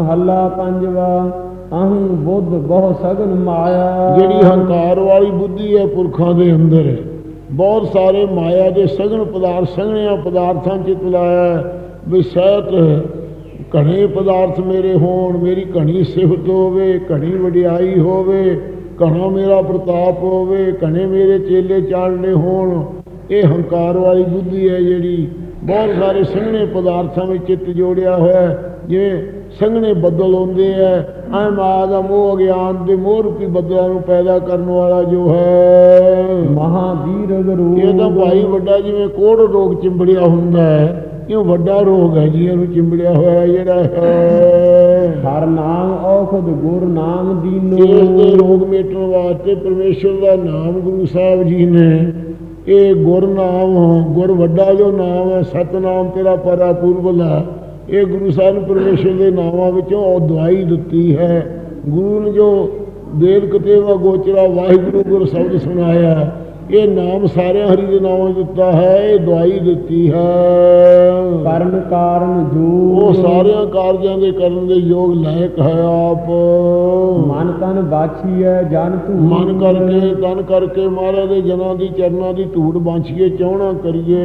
ਮਹੱਲਾ ਪੰਜਵਾ, ਅਹੰ ਬੁੱਧ ਬਹੁ ਸਗਨ ਮਾਇਆ। ਜਿਹੜੀ ਹੰਕਾਰ ਵਾਲੀ ਬੁੱਧੀ ਹੈ ਪੁਰਖਾਂ ਦੇ ਅੰਦਰ ਹੈ ਬਹੁਤ ਸਾਰੇ ਮਾਇਆ ਦੇ ਸਗਨ ਪਦਾਰਥ ਸੰਗਣਿਆ ਪਦਾਰਥਾਂ ਚ ਲਾਇਆ ਵੀ ਸਹਿਤ ਘਣੇ ਪਦਾਰਥ ਮੇਰੇ ਹੋਣ, ਮੇਰੀ ਘਣੀ ਸਿਫਤ ਹੋਵੇ, ਘਣੀ ਵਡਿਆਈ ਹੋਵੇ, ਘਣਾ ਮੇਰਾ ਪ੍ਰਤਾਪ ਹੋਵੇ, ਘਣੇ ਮੇਰੇ ਚੇਲੇ ਚਾਲਣੇ ਹੋਣ ਇਹ ਹੰਕਾਰ ਵਾਲੀ ਬੁੱਧੀ ਹੈ ਜਿਹੜੀ ਬਹੁਤ ਸਾਰੇ ਸੰਘਣੇ ਪਦਾਰਥਾਂ ਵਿੱਚ ਚਿੱਤ ਜੋੜਿਆ ਹੋਇਆ ਹੈ। ਜਿਵੇਂ ਸੰਘਣੇ ਬੱਦਲ ਹੁੰਦੇ ਐ ਐ ਦਾ ਮੋਹ ਗਿਆਨ ਦੇ ਮੋਹ ਰੂਪੀ ਬੱਦਲਾਂ ਨੂੰ ਪੈਦਾ ਕਰਨ ਵਾਲਾ ਜੋ ਹੈ। ਮਹਾਦੀਰਘ ਰੂਪ। ਇਹ ਤਾਂ ਭਾਈ ਵੱਡਾ ਜਿਵੇਂ ਕੋੜ ਰੋਗ ਚਿੰਬੜਿਆ ਹੁੰਦਾ ਹੈ ਇਹ ਵੱਡਾ ਰੋਗ ਹੈ ਜੀ ਇਹਨੂੰ ਚਿੰਬੜਿਆ ਹੋਇਆ ਜਿਹੜਾ ਹੈ। ਹਰ ਨਾਮ ਔਖਦ ਗੁਰ ਨਾਮ ਦੀਨੋ। ਇਸ ਦੇ ਰੋਗ ਮੇਟਣ ਵਾਸਤੇ ਪਰਮੇਸ਼ਰ ਦਾ ਨਾਮ ਗੁਰੂ ਸਾਹਿਬ ਜੀ ਨੇ ਇਹ ਗੁਰ ਗੁਰ ਵੱਡਾ ਜੋ ਨਾਮ ਹੈ, ਸਤਨਾਮ ਤੇਰਾ ਪਰਾ ਪੁਰਬਲਾ ਇਹ ਗੁਰੂ ਸਾਹਿਬ ਨੇ ਪਰਮੇਸ਼ਰ ਦੇ ਨਾਮਾਂ ਵਿੱਚੋਂ ਉਹ ਦਵਾਈ ਦਿੱਤੀ ਹੈ। ਗੁਰੂ ਨੇ ਜੋ ਵੇਦ ਕਤੇਵਾ ਗੋਚਰਾ ਵਾਹਿਗੁਰੂ ਗੁਰ ਸ਼ਬਦ ਸੁਣਾਇਆ ਇਹ ਨਾਮ ਸਾਰਿਆਂ ਹਰੀ ਦੇ ਨਾਮਾਂ ਦਿੱਤਾ ਹੈ ਇਹ ਦਵਾਈ ਦਿੱਤੀ ਹੈ। ਕਰਨ ਕਾਰਨ ਉਹ ਜੋ ਸਾਰਿਆਂ ਕਾਰਜਾਂ ਦੇ ਕਰਨ ਦੇ ਯੋਗ ਲਾਇਕ ਹੈ ਆਪ। ਮਨ ਤਨ ਬਾਛੀਐ ਜਨ ਤੂੰ ਮਨ ਕਰਕੇ ਤਨ ਕਰਕੇ ਮਹਾਰਾਜ ਦੇ ਜਨਾਂ ਦੀ ਚਰਨਾਂ ਦੀ ਧੂੜ ਬਾਂਛੀਏ ਚਾਹਣਾ ਕਰੀਏ।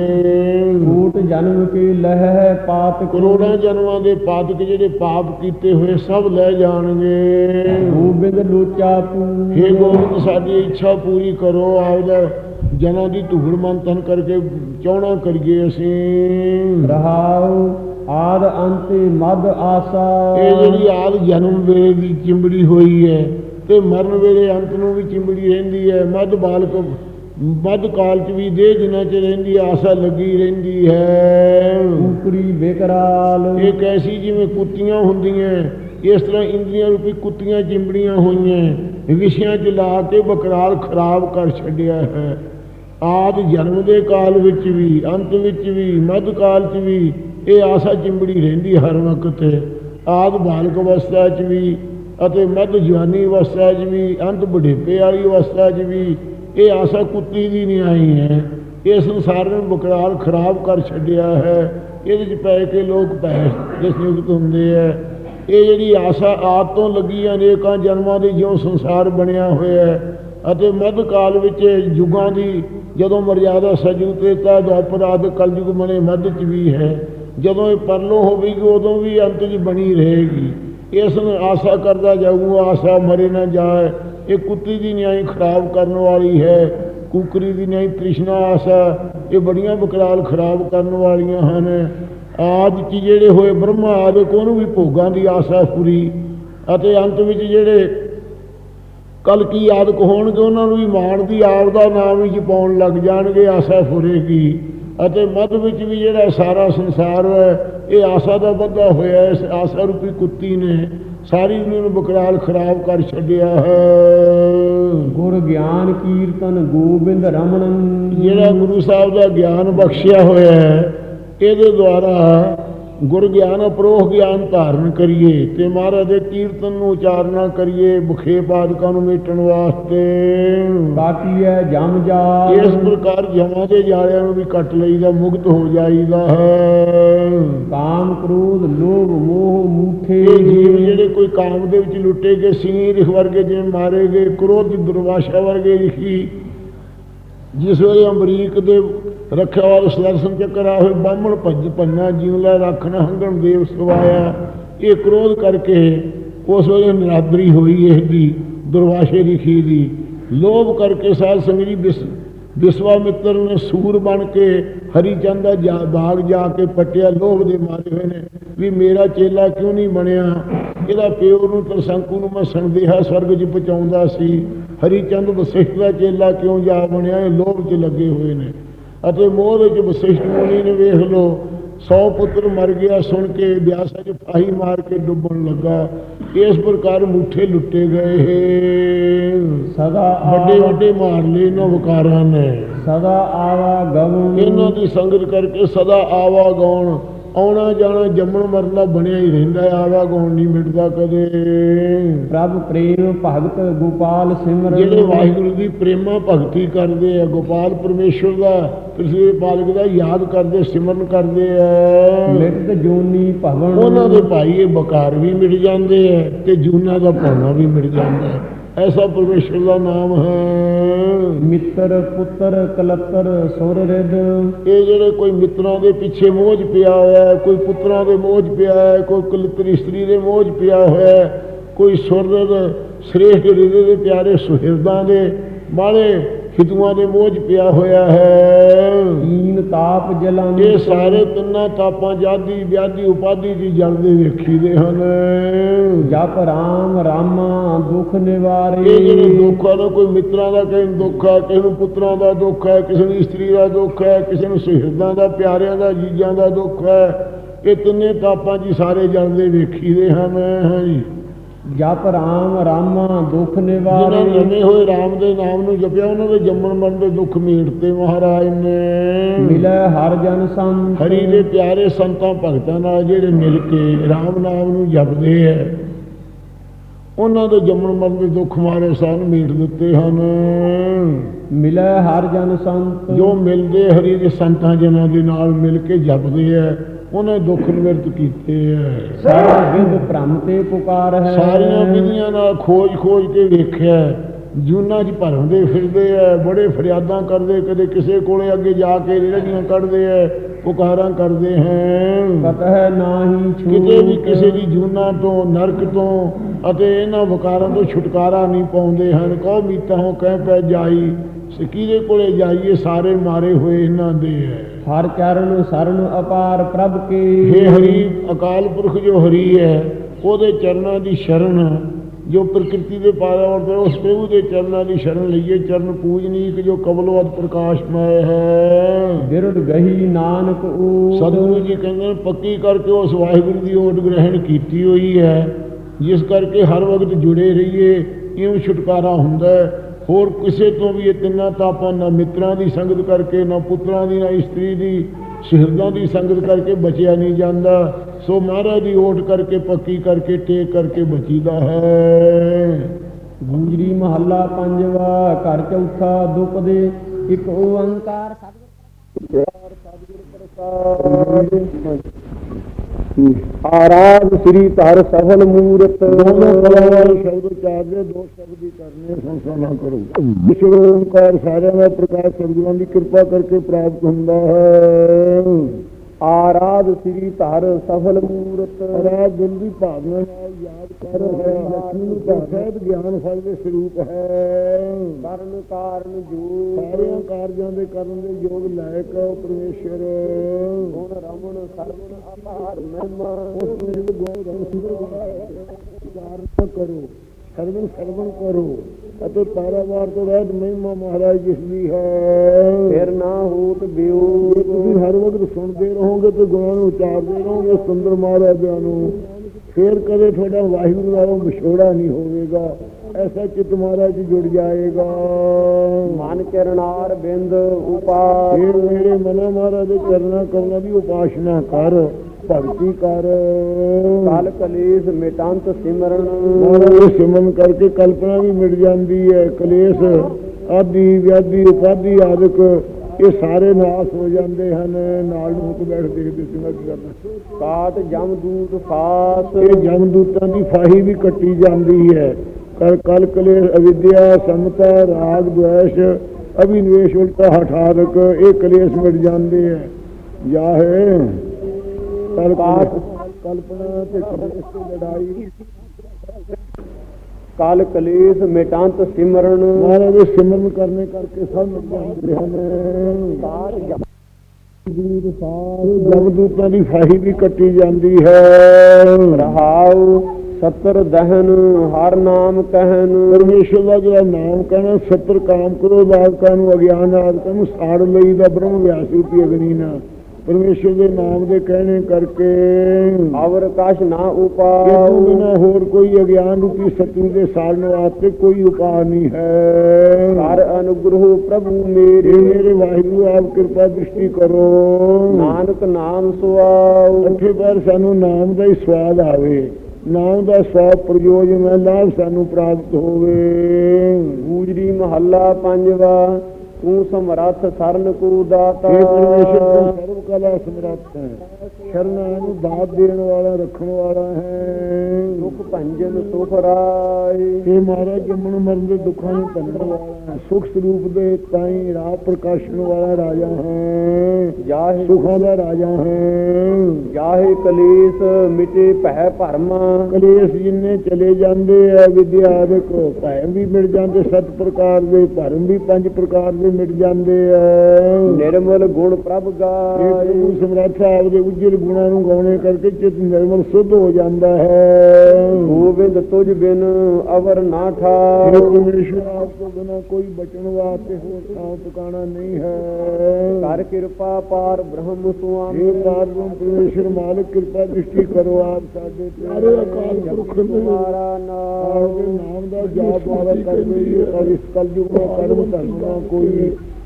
ਝੂਠ ਜਨਮ ਕੇ ਲਹਿ ਪਾਤ ਕਰੋੜਾਂ ਜਨਮਾਂ ਦੇ ਪਾਤਕ ਜਿਹੜੇ ਪਾਪ ਕੀਤੇ ਹੋਏ ਸਭ ਲੈ ਜਾਣਗੇ। ਗੋਬਿੰਦ ਲੋਚਾ ਤੂੰ ਹੇ ਗੋਬਿੰਦ ਸਾਡੀ ਇੱਛਾ ਪੂਰੀ ਕਰੋ ਆਪਦਾ ਜਨਾਂ ਦੀ ਧੂੜ ਮਨ ਤਨ ਕਰਕੇ ਚਾਹਣਾ ਕਰੀਏ ਅਸੀਂ। ਰਹਾਉ ਆਦ ਅੰਤੇ ਮਦ ਆਸਾ। ਇਹ ਜਿਹੜੀ ਆਦ ਜਨਮ ਵੇਲੇ ਦੀ ਚਿੰਬੜੀ ਹੋਈ ਹੈ ਤੇ ਮਰਨ ਵੇਲੇ ਅੰਤ ਨੂੰ ਵੀ ਚਿੰਬੜੀ ਰਹਿੰਦੀ ਹੈ। ਮੱਧ ਬਾਲਕ ਮੱਧ ਕਾਲ ਚ ਵੀ ਦੇਹ ਜਿਨ੍ਹਾਂ ਚ ਰਹਿੰਦੀ ਆਸਾ ਲੱਗੀ ਰਹਿੰਦੀ ਹੈ। ਉਪਰੀ ਬੇਕਰਾਲ। ਇਹ ਕੈਸੀ ਜਿਵੇਂ ਕੁੱਤੀਆਂ ਹੁੰਦੀਆਂ ਇਸ ਤਰ੍ਹਾਂ ਇੰਦਰੀਆਂ ਰੂਪੀ ਕੁੱਤੀਆਂ ਚਿੰਬੜੀਆਂ ਹੋਈਆਂ ਵਿਸ਼ਿਆਂ ਚ ਲਾ ਕੇ ਬਕਰਾਲ ਖਰਾਬ ਕਰ ਛੱਡਿਆ ਹੈ। ਆਦ ਜਨਮ ਦੇ ਕਾਲ ਵਿੱਚ ਵੀ, ਅੰਤ ਵਿੱਚ ਵੀ, ਮੱਧ ਕਾਲ ਚ ਵੀ, ਇਹ ਆਸਾ ਚਿੰਬੜੀ ਰਹਿੰਦੀ ਹਰ ਵਕਤ ਆਦ ਬਾਲਕ ਅਵਸਥਾ ਚ ਵੀ ਅਤੇ ਮੱਧ ਜਵਾਨੀ ਅਵਸਥਾ ਚ ਵੀ, ਅੰਤ ਬੁਢੇਪੇ ਵਾਲੀ ਅਵਸਥਾ ਚ ਵੀ, ਇਹ ਆਸਾ ਕੁੱਤੀ ਦੀ ਨਹੀਂ ਆਈ ਹੈ। ਇਹ ਸੰਸਾਰ ਨੇ ਬਕਰਾਲ ਖਰਾਬ ਕਰ ਛੱਡਿਆ ਹੈ। ਇਹਦੇ ਚ ਪੈ ਕੇ ਲੋਕ ਪੈ ਨਿਯੁਕਤ ਹੁੰਦੇ ਹੈ। ਇਹ ਜਿਹੜੀ ਆਸਾ ਆਪ ਤੋਂ ਲੱਗੀ ਅਨੇਕਾਂ ਜਨਮਾਂ ਦੀ ਜਿਉਂ ਸੰਸਾਰ ਬਣਿਆ ਹੋਇਆ ਹੈ ਅਤੇ ਮੱਧ ਕਾਲ ਵਿੱਚ ਯੁੱਗਾਂ ਦੀ ਜਦੋਂ ਮਰਿਆਦਾ ਸਜੂ ਤੇਤਾ ਦੁਆਪਰ ਅਪਰਾਧ ਕਲਯੁਗ ਮਨੇ ਮੱਧ ਚ ਵੀ ਹੈ। ਜਦੋਂ ਇਹ ਪਰਲੋ ਹੋਵੇਗੀ, ਉਦੋਂ ਵੀ ਅੰਤ ਚ ਬਣੀ ਰਹੇਗੀ। ਇਸ ਨੂੰ ਆਸਾ ਕਰਦਾ ਜਾਊਗਾ ਆਸਾ ਮਰੇ ਨਾ ਜਾਏ। ਇਹ ਕੁੱਤੀ ਦੀ ਨਿਆਈ ਖਰਾਬ ਕਰਨ ਵਾਲੀ ਹੈ। ਕੁਕਰੀ ਦੀ ਨਿਆਈ ਤ੍ਰਿਸ਼ਨਾ ਆਸਾ, ਇਹ ਬੜੀਆਂ ਬਕਰਾਲ ਖਰਾਬ ਕਰਨ ਵਾਲੀਆਂ ਹਨ। ਆਜ ਚ ਜਿਹੜੇ ਹੋਏ ਬ੍ਰਹਮਾ ਆਦਿ, ਉਹਨੂੰ ਵੀ ਭੋਗਾਂ ਦੀ ਆਸਾ ਪੂਰੀ। ਅਤੇ ਅੰਤ ਵਿੱਚ ਜਿਹੜੇ ਕਲ ਕੀ ਆਦਿਕ ਹੋਣਗੇ ਉਹਨਾਂ ਨੂੰ ਵੀ ਮਾਣ ਦੀ ਆਪ ਦਾ ਨਾਮ ਹੀ ਜਪਾਉਣ ਲੱਗ ਜਾਣਗੇ ਆਸਾ ਫੁਰੇਗੀ ਅਤੇ ਮੱਧ ਵਿੱਚ ਵੀ ਜਿਹੜਾ ਸਾਰਾ ਸੰਸਾਰ ਹੈ ਇਹ ਆਸਾ ਦਾ ਬੱਧਾ ਹੋਇਆ ਹੈ। ਇਸ ਆਸਾ ਰੂਪੀ ਕੁੱਤੀ ਨੇ ਸਾਰੀ ਦੁਨੀਆ ਨੂੰ ਬਕਰਾਲ ਖਰਾਬ ਕਰ ਛੱਡਿਆ ਹੈ ਗੁਰ ਗਿਆਨ ਕੀਰਤਨ ਗੋਬਿੰਦ ਰਮਣੰ ਜਿਹੜਾ ਗੁਰੂ ਸਾਹਿਬ ਦਾ ਗਿਆਨ ਬਖਸ਼ਿਆ ਹੋਇਆ ਹੈ ਇਹਦੇ ਦੁਆਰਾ ਗੁਰ ਗਿਆਨ ਅਪਰੋਹ ਗਿਆਨ ਧਾਰਨ ਕਰੀਏ ਤੇ ਮਹਾਰਾਜ ਦੇ ਕੀਰਤਨ ਨੂੰ ਉਚਾਰਨਾ ਕਰੀਏ ਬੁਖੇ ਪਾਦਕਾਂ ਨੂੰ ਮੇਟਣ ਵਾਸਤੇ। ਕਾਟੀਐ ਜਮ ਜਾ। ਇਸ ਪ੍ਰਕਾਰ ਜਮਾਂ ਦੇ ਜਾਲਿਆਂ ਨੂੰ ਵੀ ਕੱਟ ਲਈਦਾ ਮੁਕਤ ਹੋ ਜਾਈਦਾ ਹੈ। ਕਾਮ ਕ੍ਰੋਧ ਲੋਭ ਮੋਹ ਮੂਠੇ। ਜੀਵ ਜਿਹੜੇ ਕੋਈ ਕਾਮ ਦੇ ਵਿੱਚ ਲੁੱਟੇ ਗਏ ਸਿੰਘ ਵਰਗੇ ਜਿਵੇਂ ਮਾਰੇ ਗਏ ਕ੍ਰੋਧ ਦੀ ਦੁਰਵਾਸ਼ਾ ਵਰਗੇ ਲਿਖੀ ਜਿਸ ਵੇਲੇ ਅਮਰੀਕ ਦੇ ਰੱਖਿਆ ਵਾਲਾ ਸੁਦਰਸ਼ਨ ਚੱਕਰ ਆ ਹੋਏ ਬਾਹਮਣ ਭੱਜ ਪੰਨਾ ਜੀਵ ਲੈ ਰੱਖਣ ਹੰਗਣ ਦੇਵ ਸਵਾਇਆ। ਇਹ ਕ੍ਰੋਧ ਕਰਕੇ ਉਸ ਵੇਲੇ ਨਰਾਦਰੀ ਹੋਈ ਇਹ ਦੀ, ਦੁਰਵਾਸ਼ੇ ਦੀ ਖੀ ਦੀ। ਲੋਭ ਕਰਕੇ ਸਾਧ ਸੰਗਤ ਜੀ ਵਿਸ ਵਿਸ਼ਵਾਮਿੱਤਰ ਨੇ ਸੂਰ ਬਣ ਕੇ ਹਰੀਚੰਦ ਦਾ ਜਾ ਬਾਗ ਜਾ ਕੇ ਪਟਿਆ, ਲੋਭ ਦੇ ਮਾਰੇ ਹੋਏ ਨੇ। ਵੀ ਮੇਰਾ ਚੇਲਾ ਕਿਉਂ ਨਹੀਂ ਬਣਿਆ? ਇਹਦਾ ਪਿਓ ਨੂੰ ਤਰਸੰਕੂ ਨੂੰ ਮੈਂ ਸੰਦੇਹਾ ਸਵਰਗ 'ਚ ਪਹੁੰਚਾਉਂਦਾ ਸੀ। ਹਰੀਚੰਦ ਵਸਿਸ਼ਠ ਦਾ ਚੇਲਾ ਕਿਉਂ ਜਾ ਬਣਿਆ? ਇਹ ਲੋਭ 'ਚ ਲੱਗੇ ਹੋਏ ਨੇ। ਅਤੇ ਮੋਹ ਵਿੱਚ ਵਸਿਸ਼ਠ ਮੁਨੀ ਨੇ ਵੇਖ ਲੋ ਸੌ ਪੁੱਤਰ ਮਰ ਗਿਆ ਸੁਣ ਕੇ ਵਿਆਸਾ 'ਚ ਫਾਹੀ ਮਾਰ ਕੇ ਡੁੱਬਣ ਲੱਗਾ। ਇਸ ਪ੍ਰਕਾਰ ਮੁੱਠੇ ਲੁੱਟੇ ਗਏ। ਸਦਾ ਵੱਡੇ ਵੱਡੇ ਮਾਰ ਲਏ ਇਹਨਾਂ ਵਕਾਰਾਂ ਨੇ। ਸਦਾ ਆਵਾ ਗਵਨ ਇਹਨਾਂ ਦੀ ਸੰਗਤ ਕਰਕੇ ਸਦਾ ਆਵਾ ਗਾਉਣ ਆਉਣਾ ਜਾਣਾ ਜੰਮਣ ਮਰਨ ਦਾ ਬਣਿਆ ਹੀ ਰਹਿੰਦਾ ਆਵਾ ਗਉਣ ਨਹੀਂ ਮਿਟਦਾ ਕਦੇ। ਪ੍ਰਭ ਪ੍ਰੇਮ ਭਗਤ ਗੋਪਾਲ ਸਿਮਰਨ ਜਿਹੜੇ ਵਾਹਿਗੁਰੂ ਦੀ ਪ੍ਰੇਮਾ ਭਗਤੀ ਕਰਦੇ ਆ ਗੋਪਾਲ ਪਰਮੇਸ਼ਵਰ ਦਾ ਪਿਛਲੇ ਪਾਲਕ ਦਾ ਯਾਦ ਕਰਦੇ ਸਿਮਰਨ ਕਰਦੇ ਆ। ਮਿਟਤ ਜੋਨੀ ਭਵਨ। ਉਹਨਾਂ ਦੇ ਭਾਈ ਇਹ ਬਕਾਰ ਵੀ ਮਿਟ ਜਾਂਦੇ ਆ ਤੇ ਜੂਨਾ ਦਾ ਪਾਉਣਾ ਵੀ ਮਿਟ ਜਾਂਦਾ ਹੈ। ਐਸਾ ਪਰਮੇਸ਼ਵਰ ਦਾ ਨਾਮ ਹੈ। ਮਿੱਤਰ ਪੁੱਤਰ ਕਲਤਰ ਸੁਰ ਰਿਦ ਇਹ ਜਿਹੜੇ ਕੋਈ ਮਿੱਤਰਾਂ ਦੇ ਪਿੱਛੇ 'ਚ ਪਿਆ ਹੋਇਆ ਹੈ ਕੋਈ ਪੁੱਤਰਾਂ ਦੇ 'ਚ ਪਿਆ ਹੈ ਕੋਈ ਕੁਲਤਰੀ ਇਸਤਰੀ ਦੇ 'ਚ ਪਿਆ ਹੋਇਆ ਹੈ ਕੋਈ ਸੁਰਦ ਸ੍ਰੇਸ਼ਟ ਹਿਰਦੇ ਦੇ ਪਿਆਰੇ ਸੁਹਿਰਦਾਂ ਦੇ ਬਾਲੇ ਹਿਤੂਆਂ ਦੇ 'ਚ ਪਿਆ ਹੋਇਆ ਹੈ। ਕੀਨ ਤਾਪ ਜਲਨ ਇਹ ਸਾਰੇ ਤਿੰਨਾਂ ਤਾਪਾਂ ਜਾਦੀ ਵਿਆਦੀ ਉਪਾਦੀ ਦੀ ਜਲਦੇ ਵੇਖੀਦੇ ਹਨ। ਜਪ ਰਾਮ ਰਾਮਾ ਦੁਖ ਨਿਵਾਰੇ। ਇਹ ਜਿਹੜੇ ਦੁੱਖ ਨਾ ਕੋਈ ਮਿੱਤਰਾਂ ਦਾ ਕਿਸੇ ਨੂੰ ਦੁੱਖ ਹੈ ਕਿਸੇ ਨੂੰ ਪੁੱਤਰਾਂ ਦਾ ਦੁੱਖ ਹੈ ਕਿਸੇ ਨੂੰ ਇਸਤਰੀ ਦਾ ਦੁੱਖ ਹੈ ਕਿਸੇ ਨੂੰ ਸੁਹਿਰਦਾਂ ਦਾ ਪਿਆਰਿਆਂ ਦਾ ਜੀਜਾਂ ਦਾ ਦੁੱਖ ਹੈ ਇਹ ਤਿੰਨੇ ਤਾਪਾਂ ਜੀ ਸਾਰੇ ਜਲਦੇ ਵੇਖੀਦੇ ਹਨ ਹਾਂਜੀ ਜਪ ਰਾਮ ਰਾਮਾ ਦੁਖ ਨਿਵਾਰੇ। ਨਵੇਂ ਹੋਏ RAM ਦੇ ਨਾਮ ਨੂੰ ਜਪਿਆ ਉਹਨਾਂ ਦੇ ਜੰਮਣ ਮਰਨ ਦੇ ਦੁੱਖ ਮੀਟਤੇ ਮਹਾਰਾਜ ਨੇ। ਮਿਲੈ ਹਰ ਜਨ ਸੰਤ। ਹਰੀ ਦੇ ਪਿਆਰੇ ਸੰਤਾਂ ਭਗਤਾਂ ਨਾਲ ਜਿਹੜੇ ਮਿਲ ਕੇ RAM ਨਾਮ ਨੂੰ ਜਪਦੇ ਐ ਉਹਨਾਂ ਦੇ ਜੰਮਣ ਮਰਨ ਦੇ ਦੁੱਖ ਮਾਰੇ ਸਨ ਮੀਟ ਦਿੱਤੇ ਹਨ। ਮਿਲੈ ਹਰ ਜਨ ਸੰਤ। ਜੋ ਮਿਲਦੇ ਹਰੀ ਦੇ ਸੰਤਾਂ ਜਨਾਂ ਦੇ ਨਾਲ ਮਿਲ ਕੇ ਜਪਦੇ ਐ ਉਹਨਾਂ ਦੁੱਖ ਨਿਵਰਤ ਕੀਤੇ ਐ। ਸਰਬ ਵਿਦ ਭ੍ਰਮ ਤੇ ਪੁਕਾਰ ਹੈ। ਸਾਰੀਆਂ ਵਿਧੀਆਂ ਨਾਲ ਖੋਜ ਖੋਜ ਕੇ ਵੇਖਿਆ ਜੂਨਾਂ 'ਚ ਭਰਮਦੇ ਫਿਰਦੇ ਐ ਬੜੇ ਫਰਿਆਦਾਂ ਕਰਦੇ ਕਦੇ ਕਿਸੇ ਕੋਲੇ ਅੱਗੇ ਜਾ ਕੇ ਰੇੜੀਆਂ ਕੱਢਦੇ ਐ ਪੁਕਾਰਾਂ ਕਰਦੇ ਹੈ ਕਤਹਿ ਨਾਹੀ ਛੂਟ ਕਿਤੇ ਵੀ ਕਿਸੇ ਦੀ ਜੂਨਾਂ ਤੋਂ ਨਰਕ ਤੋਂ ਅਤੇ ਇਹਨਾਂ ਵਕਾਰਾਂ ਤੋਂ ਛੁਟਕਾਰਾ ਨਹੀਂ ਪਾਉਂਦੇ ਹਨ। ਕਹੋ ਮੀਤਾ ਹੋ ਕਹਿ ਪੈ ਜਾਈ ਸਕੀਰੇ ਕੋਲੇ ਜਾਈਏ ਸਾਰੇ ਮਾਰੇ ਹੋਏ ਇਹਨਾਂ ਦੇ ਹੈ ਹਰ ਚਰਨ ਸਰਨ ਅਪਾਰ ਪ੍ਰਭ ਕੇ। ਹੇ ਹਰੀ ਅਕਾਲ ਪੁਰਖ ਜੋ ਹਰੀ ਹੈ ਉਹਦੇ ਚਰਨਾਂ ਦੀ ਸ਼ਰਨ ਜੋ ਪ੍ਰਕਿਰਤੀ ਦੇ ਪਾਰਾਵਰ ਤੇ ਉਸ ਪ੍ਰਭੂ ਦੇ ਚਰਨਾਂ ਦੀ ਸ਼ਰਨ ਲਈਏ। ਚਰਨ ਪੂਜਨੀਕ ਜੋ ਕਬਲੋਅਤ ਪ੍ਰਕਾਸ਼ਮय ਹੈ। ਵਿਰੁੱਧ ਗਹੀ ਨਾਨਕ ਊਤ ਸਤਿਗੁਰੂ ਜੀ ਕਹਿੰਦੇ ਪੱਕੀ ਕਰਕੇ ਉਸ ਵਾਹਿਗੁਰੂ ਦੀ ਓਟ ਗ੍ਰਹਿਣ ਕੀਤੀ ਹੋਈ ਹੈ। ਜਿਸ ਕਰਕੇ ਹਰ ਵਕਤ ਜੁੜੇ ਰਹੀਏ ਇਉਂ ਛੁਟਕਾਰਾ ਹੁੰਦਾ ਹੈ। ਹੋਰ ਕਿਸੇ ਤੋਂ ਵੀ ਇਹ ਤਿੰਨਾਂ ਤਾਪਾਂ ਨਾ ਮਿੱਤਰਾਂ ਦੀ ਸੰਗਤ ਕਰਕੇ ਨਾ ਪੁੱਤਰਾਂ ਦੀ ਨਾ ਇਸਤਰੀ ਦੀ ਸ਼ਹਿਦਾਂ ਦੀ ਸੰਗਤ ਕਰਕੇ ਬਚਿਆ ਨਹੀਂ ਜਾਂਦਾ। ਸੋ ਮਹਾਰਾਜ ਦੀ ਓਟ ਕਰਕੇ ਪੱਕੀ ਕਰਕੇ ਟੇਕ ਕਰਕੇ ਬਚੀਦਾ ਹੈ। ਗੂਜਰੀ ਮਹੱਲਾ ਪੰਜਵਾ ਘਰ ਚੌਥਾ ਦੁਖ ਦੇ ਇੱਕ ਓੰਕਾਰ ਸਤਿਗੁਰ ਆਰਾਧ ਸ੍ਰੀ ਧਰ ਸਫਲ ਮੂਰਤ। ਦੋਨੋਂ ਕਲਾਵਾਂ ਸ਼ਬਦ ਚਾਰਦੇ ਦੋ ਸ਼ਬਦ ਹੀ ਕਰਨੇ ਸੰਸਾ ਨਾ ਕਰੋ। ਵਿਸ਼ਵ ਓੰਕਾਰ ਸਾਰਿਆਂ ਦਾ ਪ੍ਰਕਾਸ਼ ਸਤਿਗੁਰਾਂ ਦੀ ਕਿਰਪਾ ਕਰਕੇ ਪ੍ਰਾਪਤ ਹੁੰਦਾ ਹੈ। ਆਰਾਧ ਸ੍ਰੀ ਧਰ ਸਫਲ ਮੂਰਤ। ਰਾਤ ਦਿਲ ਦੀ ਭਾਵਨਾ ਨਾਲ ਯਾਦ ਕਰ ਲక్ష్ਮੀ ਨੂੰ ਤਾਂ ਸਹਿਤ ਗਿਆਨ ਫਲ ਦੇ ਸਰੂਪ ਹੈ। ਕਰਨ ਕਾਰਨ ਜੋ ਸਾਰਿਆਂ ਕਾਰਜਾਂ ਦੇ ਕਰਨ ਦੇ ਯੋਗ ਲਾਇਕ ਪਰਮੇਸ਼ਰ। ਗੁਣ ਰਮਣ ਸਰਵਣ ਅਪਾਰ ਮਹਿਮਾ। ਉਸ ਨੂੰ ਗੁਣ ਰੰਗ ਸੁੰਦਰ ਨਾ ਕਰੋ। ਸਰਵਨ ਸਰਵਨ ਕਰੋ ਅਤੇ ਪਾਰਾਵਾਰ ਤੋਂ ਰਹਿਤ ਮਹਿਮਾ ਮਹਾਰਾਜ ਜਿਸ ਦੀ ਹੈ। ਫਿਰ ਨਾ ਹੋਤ ਬਿਉ। ਤੁਸੀਂ ਹਰ ਵਕਤ ਸੁਣਦੇ ਰਹੋਗੇ ਤੇ ਗੁਣਾਂ ਨੂੰ ਉਚਾਰਦੇ ਰਹੋਗੇ ਸੁੰਦਰ ਮਹਾਰਾਜਿਆਂ ਨੂੰ ਫੇਰ ਕਦੇ ਤੁਹਾਡਾ ਵਾਹਿਗੁਰੂ ਨਾਲੋਂ ਵਿਛੋੜਾ ਨਹੀਂ ਹੋਵੇਗਾ। ਐਸਾ ਚਿਤ ਮਹਾਰਾਜ ਜੁੜ ਜਾਏਗਾ। ਮਨ ਚਰਨਾਰ ਬਿੰਦ ਉਪਾਸ। ਫੇਰ ਮੇਰੇ ਮਨਾ ਮਹਾਰਾਜ ਦੇ ਚਰਨਾਂ ਕਮਲਾਂ ਦੀ ਉਪਾਸਨਾ ਕਰ। ਭਗਤੀ ਕਰ। ਕਲ ਕਲੇਸ਼ ਮਿਟੰਤ ਸਿਮਰਨ। ਮਹਾਰਾਜ ਸਿਮਰਨ ਕਰਕੇ ਕਲਪਨਾ ਵੀ ਮਿਟ ਜਾਂਦੀ ਹੈ। ਕਲੇਸ਼ ਆਦਿ ਵਿਆਦੀ ਉਪਾਦੀ ਆਦਿਕ ਇਹ ਸਾਰੇ ਨਾਸ ਹੋ ਜਾਂਦੇ ਹਨ। ਨਾਲ ਨੂੰ ਕੇ ਬੈਠ ਦੇਖਦੇ ਸੀ ਮੈਂ ਕੀ ਕਰਨਾ। ਕਾਟ ਜਮ ਦੂਤ ਫਾਸ ਇਹ ਜਮਦੂਤਾਂ ਦੀ ਫਾਹੀ ਵੀ ਕੱਟੀ ਜਾਂਦੀ ਹੈ। ਕਲ ਕਲ ਕਲੇਸ਼ ਅਵਿਦਿਆ ਸਮਤਾ ਰਾਗ ਦ્વੈਸ਼ ਅਭਿਨਵੇਸ਼ ਉਲਟਾ ਹਠਾਦਕ ਇਹ ਕਲੇਸ਼ ਮਿਟ ਜਾਂਦੇ ਹੈ। ਕਲ ਕਲਪਨਾ ਤੇ ਕਲੇਸ਼ ਦੀ ਲੜਾਈ। ਕਲ ਕਲੇਸ਼ ਮਿਟੰਤ ਸਿਮਰਨ। ਮਹਾਰਾਜ ਸਿਮਰਨ ਕਰਨੇ ਕਰਕੇ ਸਭ ਮਿਟ ਜਾਂਦੇ ਹਨ। ਸਾਰੇ ਜਮਦੂਤਾਂ ਦੀ ਫਾਹੀ ਵੀ ਕੱਟੀ ਜਾਂਦੀ ਹੈ। ਰਹਾਉ ਸਤਰ ਦਹਨ ਹਰ ਨਾਮ ਕਹਿਨ ਪਰਮੇਸ਼ਰ ਦਾ ਜਿਹੜਾ ਨਾਮ ਕਹਿਣਾ ਸਤਰ ਕਾਮ ਕਰੋ ਬਾਦਕਾਂ ਨੂੰ ਅਗਿਆਨ ਆਦਿਕਾਂ ਨੂੰ ਸਾੜ ਲਈ ਦਾ ਬ੍ਰਹਮ ਵਿਆਸ ਰੂਪੀ ਅਗਨੀ ਨਾਲ। ਪਰਮੇਸ਼ਰ ਦੇ ਨਾਮ ਦੇ ਕਹਿਣੇ ਕਰਕੇ। ਅਵਰ ਕਛ ਨਾ ਉਪਾਉ ਬਿਨਾ ਹੋਰ ਕੋਈ ਅਗਿਆਨ ਰੂਪੀ ਸਤੂ ਦੇ ਸਾੜਨ ਵਾਸਤੇ ਕੋਈ ਉਪਾਅ ਨਹੀਂ ਹੈ। ਕਰ ਅਨੁਗ੍ਰਹ ਪ੍ਰਭੂ ਮੇਰੇ। ਮੇਰੇ ਵਾਹਿਗੁਰੂ ਆਪ ਕਿਰਪਾ ਦ੍ਰਿਸ਼ਟੀ ਕਰੋ। ਨਾਨਕ ਨਾਮ ਸੁਆਉ ਅੱਠੇ ਪੈਰ ਸਾਨੂੰ ਨਾਮ ਦਾ ਹੀ ਸਵਾਦ ਆਵੇ। ਨਾਮ ਦਾ ਸਵਾਦ ਪ੍ਰਯੋਜਨ ਹੈ ਲਾਭ ਸਾਨੂੰ ਪ੍ਰਾਪਤ ਹੋਵੇ। ਗੂਜਰੀ ਮਹੱਲਾ ਪੰਜਵਾ। ਤੂੰ ਸਮਰੱਥ ਸਰਨ ਕੋ ਦਾਤਾ। ਇਹ ਪਰਮੇਸ਼ਰ ਤੋਂ ਸਰਵ ਕਲਾ ਸਮਰੱਥ ਹੈ। ਸ਼ਰਨਾ ਨੂੰ ਦਾਤ ਦੇਣ ਵਾਲਾ ਰੱਖਣ ਵਾਲਾ ਹੈ। ਸੁਖ ਭੰਜਨ ਸੁਖ ਰਾਏ। ਇਹ ਮਹਾਰਾਜ ਜੰਮਣ ਮਰਨ ਦੇ ਦੁੱਖਾਂ ਨੂੰ ਭੰਨਣ ਵਾਲਾ ਸੁਖ ਸਰੂਪ ਦੇ ਤਾਈ ਰਾਹ ਪ੍ਰਕਾਸ਼ਣ ਵਾਲਾ ਰਾਜਾ ਹੈ। ਜਾਹੇ ਸੁਖਾਂ ਦਾ ਰਾਜਾ ਹੈ। ਜਾਹੇ ਕਲੇਸ਼ ਮਿਟੇ ਭੈ ਭਰਮ। ਕਲੇਸ਼ ਜਿੰਨੇ ਚਲੇ ਜਾਂਦੇ ਆ ਵਿਦਿਆਰਕ ਭੈ ਵੀ ਮਿਟ ਜਾਂਦੇ ਸਤ ਪ੍ਰਕਾਰ ਦੇ ਭਰਮ ਵੀ ਪੰਜ ਪ੍ਰਕਾਰ ਦੇ ਮਿਟ ਜਾਂਦੇ ਐ ਨਿਰਮਲ ਗੁਣ ਪ੍ਰਭ ਦਾ ਇਹ ਪ੍ਰਭੂ ਸਮਰੱਥ ਆਪਦੇ ਉਜਲ ਗੁਣਾਂ ਨੂੰ ਗਾਉਣੇ ਕਰਕੇ ਚਿਤ ਨਿਰਮਲ ਸੁਧ ਹੋ ਜਾਂਦਾ ਹੈ। ਗੋਬਿੰਦ ਤੁਝ ਬਿਨ ਅਵਰ ਨਾ ਠਾਰ ਬਿਨਾ ਕੋਈ ਬਚਣ ਵਾਸਤੇ ਹੋਰ ਥਾਂ ਟਿਕਾਣਾ ਨਹੀਂ ਹੈ। ਕਰ ਕਿਰਪਾ ਪਾਰ ਬ੍ਰਹਮ ਸੁਆਮੀ। ਪਾਰ ਪਰਮੇਸ਼ਰ ਮਾਲਕ ਕਿਰਪਾ ਦ੍ਰਿਸ਼ਟੀ ਕਰੋ ਆਪ ਸਾਡੇ ਪਿਆਰੇ ਅਕਾਲ ਪੁਰਖ ਨਾਮ ਦਾ ਜਾਪ ਆਵਾ ਕਰਦੇ ਇਸ ਕਲਯੁਗ ਦਾ ਕਰਮ ਧਰਮ ਕੋਈ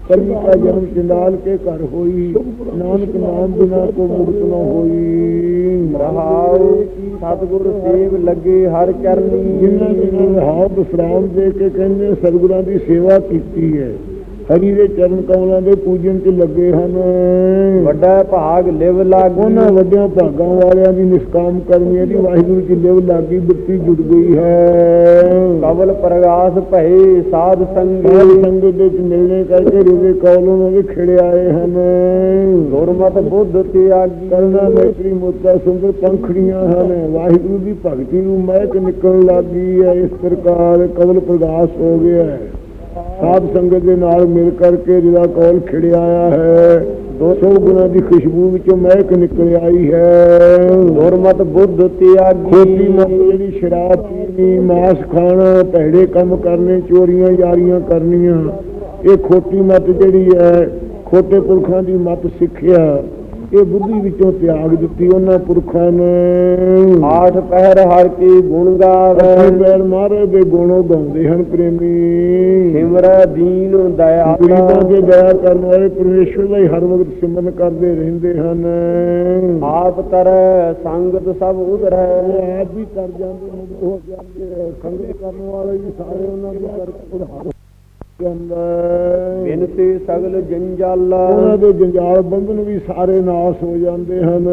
ਕਰਮ ਕਾ ਜਨਮ ਚੰਦਾਲ ਕੇ ਘਰ ਹੋਈ ਨਾਨਕ ਨਾਮ ਬਿਨਾ ਕੋ ਮੁਕਤ ਨਾ ਹੋਈ। ਰਹਾਉ ਸਤਗੁਰ ਸੇਵ ਲੱਗੇ ਹਰ ਕਰਨੀ ਜਿਨ੍ਹਾਂ ਨੇ ਹਾਬ ਸਲਾਮ ਦੇ ਕੇ ਕਹਿੰਦੇ ਸਤਗੁਰਾਂ ਦੀ ਸੇਵਾ ਕੀਤੀ ਹੈ। ਹਰੀ ਦੇ ਚਰਨ ਕਮਲਾਂ ਦੇ ਪੂਜਨ 'ਚ ਲੱਗੇ ਹਨ। ਵੱਡਾ ਭਾਗ ਲਿਵ ਲਾਗੀ। ਉਹਨਾਂ ਵੱਡਿਆਂ ਭਾਗਾਂ ਵਾਲਿਆਂ ਦੀ ਨਿਸ਼ਕਾਮ ਕਰਮੀਆਂ ਦੀ ਵਾਹਿਗੁਰੂ ਜੀ ਲਿਵ ਲਾਗੀ ਬਿਰਤੀ ਜੁੜ ਗਈ ਹੈ। ਕਵਲ ਪ੍ਰਗਾਸ ਭਏ ਸਾਧ ਸਾਧ ਸੰਗੀ ਸੰਗਤ ਦੇ ਵਿੱਚ ਮਿਲਣੇ ਕਰਕੇ ਰਿਵੇ ਕੌਲੋਂ ਵੀ ਖਿੜੇ ਆਏ ਹਨ। ਗੁਰਮਤ ਬੁੱਧ ਤਿਆਗੀ। ਕਰਨਾ ਮੈਤਰੀ ਮੁੱਦਾ ਸੁੰਦਰ ਪੰਖੜੀਆਂ ਹਨ। ਵਾਹਿਗੁਰੂ ਦੀ ਭਗਤੀ ਨੂੰ ਮਹਿਕ ਨਿਕਲਣ ਲੱਗੀ ਹੈ। ਇਸ ਪ੍ਰਕਾਰ ਕਵਲ ਪ੍ਰਗਾਸ ਹੋ ਗਿਆ ਹੈ। ਸਾਧ ਸੰਗਤ ਦੇ ਨਾਲ ਮਿਲ ਕਰਕੇ ਜਿਹਦਾ ਕੌਲ ਖਿੜਿਆ ਆਇਆ ਹੈ 200 ਗੁਣਾ ਦੀ ਖੁਸ਼ਬੂ ਵਿੱਚੋਂ ਮਹਿਕ ਨਿਕਲ ਆਈ ਹੈ। ਗੁਰਮਤ ਬੁੱਧ ਤਿਆਗੀ। ਖੋਟੀ ਮਤ ਜਿਹੜੀ ਸ਼ਰਾਬ ਪੀਣੀ ਮਾਸ ਖਾਣਾ ਭੈੜੇ ਕੰਮ ਕਰਨੇ ਚੋਰੀਆਂ ਯਾਰੀਆਂ ਕਰਨੀਆਂ ਇਹ ਖੋਟੀ ਮਤ ਜਿਹੜੀ ਹੈ ਖੋਟੇ ਪੁਰਖਾਂ ਦੀ ਮਤ ਸਿੱਖਿਆ। ਇਹ ਬੁੱਧੀ ਵਿੱਚੋਂ ਤਿਆਗ ਦਿੱਤੀ ਉਹਨਾਂ ਪੁਰਖਾਂ ਨੇ ਆਠ ਪਹਿਰ ਹਰ ਕੀ ਗੁਣ ਗਾਵੇ ਪੈਰ ਮਹਾਰਾਜ ਦੇ ਗੁਣੋਂ ਗਾਉਂਦੇ ਹਨ ਪ੍ਰੇਮੀ ਸਿਮਰ ਦੀਨ ਦਇਆ ਗਰੀਬਾਂ ਦੇ ਦਇਆ ਕਰਨ ਵਾਲੇ ਪਰਮੇਸ਼ਵਰ ਦਾ ਹੀ ਹਰ ਵਕਤ ਸਿਮਰਨ ਕਰਦੇ ਰਹਿੰਦੇ ਹਨ ਆਪ ਤਰ ਸੰਗਤ ਸਭ ਉਧਰੈ ਆਪ ਵੀ ਕਰ ਜਾਂਦੇ ਹੋ ਜਾਂਦੇ। ਸੰਗਤ ਕਰਨ ਵਾਲੇ ਵੀ ਸਾਰੇ ਉਹਨਾਂ ਦੀ ਕਰਕੇ ਉਧਾਰ। ਬਿਨ ਸਗਲ ਜੰਜਾਲਾ। ਉਹਨਾਂ ਦੇ ਜੰਜਾਲ ਬੰਧਨ ਵੀ ਸਾਰੇ ਨਾਸ ਹੋ ਜਾਂਦੇ ਹਨ।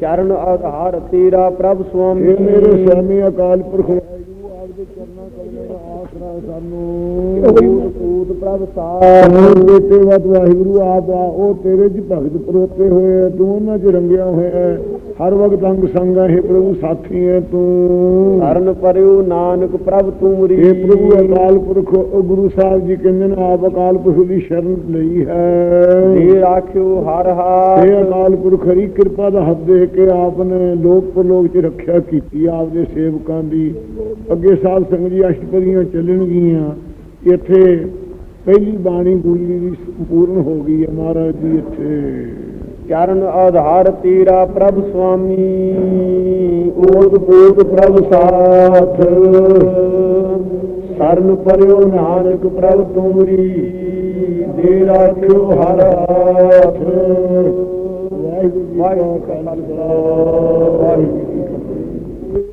ਚਰਨ ਆਧਾਰ ਤੇਰਾ ਪ੍ਰਭ ਸੁਆਮੀ। ਮੇਰੇ ਸਵਾਮੀ ਅਕਾਲ ਪੁਰਖ ਵਾਹਿਗੁਰੂ ਆਪਦੇ ਚਰਨਾਂ ਕਮਲੇ ਦਾ ਆਸਰਾ ਸਾਨੂੰ। ਕੂਤ ਕੂਤ ਪ੍ਰਭ ਸਾਥ ਸਾਨੂੰ ਬੇਟੇ ਵਤ ਵਾਹਿਗੁਰੂ ਆਪ ਆ ਉਹ ਤੇਰੇ ਚ ਭਗਤ ਪਰੋਤੇ ਹੋਏ ਆ ਤੂੰ ਉਹਨਾਂ ਚ ਰੰਗਿਆ ਹੋਇਆ ਹੈ। ਹਰ ਵਕਤ ਅੰਗ ਸੰਗ ਹੈ ਪ੍ਰਭੂ ਸਾਥੀ ਹੈ ਤੂੰ। ਸਰਨ ਪਰਿਉ ਨਾਨਕ ਪ੍ਰਭ ਤੂਮਰੀ ਇਹ ਪ੍ਰਭੂ ਅਕਾਲ ਪੁਰਖ ਗੁਰੂ ਸਾਹਿਬ ਜੀ ਕਹਿੰਦੇ ਨੇ ਆਪ ਅਕਾਲ ਪੁਰਖ ਦੀ ਸ਼ਰਨ ਲਈ ਹੈ। ਦੇ ਰਾਖਿਓ ਹਰ ਹਾਰ ਇਹ ਅਕਾਲ ਪੁਰਖ ਹਰੀ ਕਿਰਪਾ ਦਾ ਹੱਥ ਦੇ ਕੇ ਆਪ ਨੇ ਲੋਕ ਪਰਲੋਕ ਚ ਰੱਖਿਆ ਕੀਤੀ ਆਪ ਦੇ ਸੇਵਕਾਂ ਦੀ। ਅੱਗੇ ਸਾਧ ਸੰਗਤ ਜੀ ਅਸ਼ਟਪਦੀਆਂ ਚੱਲਣਗੀਆਂ ਇੱਥੇ ਪਹਿਲੀ ਬਾਣੀ ਗੁਰੂ ਦੀ ਪੂਰਨ ਹੋ ਗਈ ਹੈ ਮਹਾਰਾਜ ਜੀ ਇੱਥੇ। ਚਰਨ ਆਧਾਰ ਤੇਰਾ ਪ੍ਰਭ ਸੁਆਮੀ ਓਤ ਪੋਤ ਪ੍ਰਭ ਸਾਥ। ਸਰਨ ਪਰਿਉ ਨਾਨਕ ਪ੍ਰਭ ਤੁਮਰੀ ਦੇ ਰਾਖਿਓ ਹਰ ਹਾਥ। ਵਾਹਿਗੁਰੂ ਜੀ ਕਾ ਖਾਲਸਾ। ਵਾਹਿਗੁਰੂ